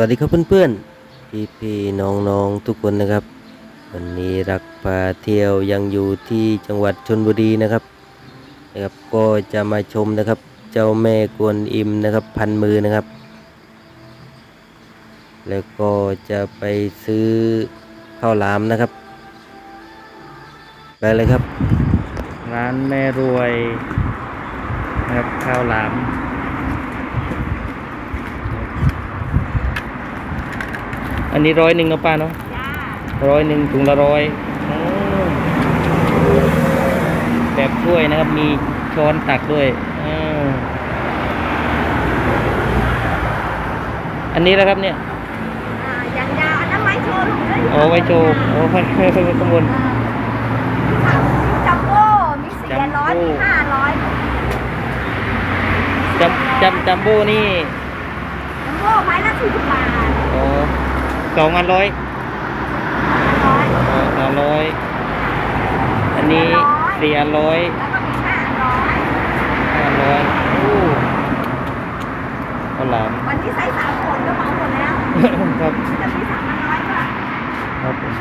วัสดีครับเพื่อนๆ พี่พี่ๆน้องๆทุกคนนะครับ วันนี้รักพาเที่ยวยังอยู่ที่จังหวัดชนบุรีนะครับนะครับ ก็จะมาชมนะครับ เจ้าแม่กวนอิมนะครับ พันมือนะครับ แล้วก็จะไปซื้อข้าวหลามนะครับ ไปเลยครับ ร้านแม่รวยนะครับข้าวหลาม อันนี้ร้อยหนึ่งนะป้าเนาะร้อยหนึ่งถุงละร้อยโอ้แบบถ้วยนะครับ มีช้อนตักด้วยอาอันนี้แล้วครับเนี่ยอ่าอย่างยาวอันนั้นไว้โชว์ลูกเลยเอาไว้โชว์โอ้ไว้ไว้ข้างบนมีสามมีจัมโบ้มีสี่ร้อยมีห้าร้อยจำจำจัมโบ้นี่จัมโบ้ไม้ละสี่สิบบาทอ๋อ สองอันร้อยร้อยอ๋อสองร้อยอันนี้สี่อันร้อยแล้วก็มีห้าร้อยห้าร้อยโอ้ข้าวหลามวันนี้ใส่สามคนก็เหมาหมดแล้วครับจะมีสามพันร้อยก็ครับผม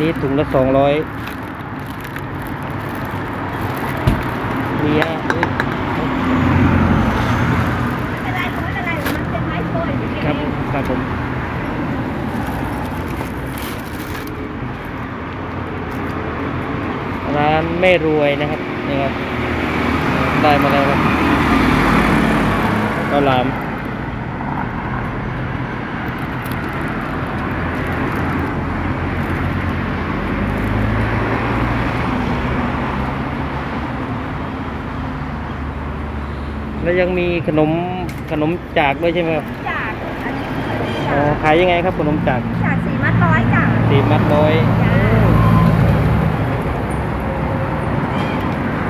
นี่ถุงละสองร้อยมีอะอุ๊ยไม่เป็นไรหนูไม่เป็นไรมันเป็นไม้โชว์อย่างนี้ครับ ครับผม ร้านแม่รวยนะครับนี่ครับได้มาแล้วครับข้าวหลามแล้วยังมีขนมขนมจากด้วยใช่ไหมครับจากอันนี้อ๋อขายยังไงครับขนมจากจากสี่มัดร้อยจ้ะสี่มัดร้อย จ้า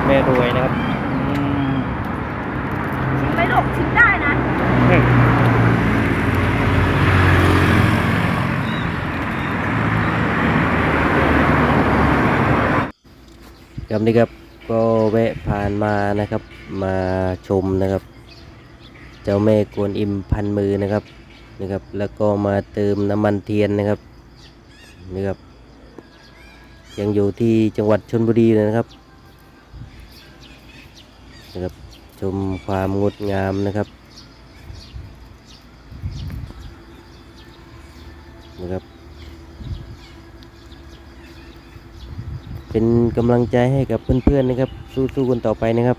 แม่รวยนะครับอืมชิมไม่หลกชิมได้นะครับนี่ครับก็แวะผ่านมานะครับมาชมนะครับ เจ้าแม่กวนอิมพันมือนะครับนะครับแล้วก็มาเติมน้ำมันเทียนนะครับนี่ครับยังอยู่ที่จังหวัดชนบุรีเลยนะครับ นะครับ ชมความงดงามนะครับนะครับ เป็นกำลังใจให้กับเพื่อนๆนะครับ สู้ๆกันต่อไปนะครับ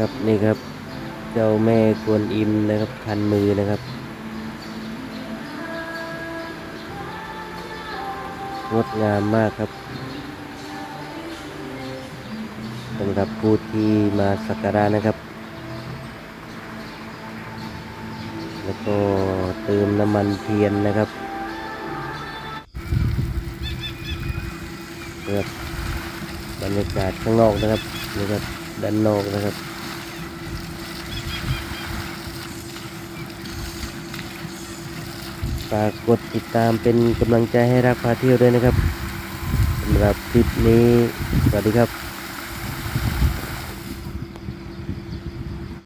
ครับนี่ครับ เจ้าแม่กวนอิมนะครับพันมือนะครับงดงามมากครับสำหรับผู้ที่มาสักการะนะครับ แล้วก็เติมน้ำมันเทียนนะครับนะครับบรรยากาศข้างนอกนะครับนี่ครับด้านนอกนะครับ ฝากกดติดตามเป็นกำลังใจให้รักพาเที่ยวด้วยนะครับสำหรับคลิปนี้ สวัสดีครับ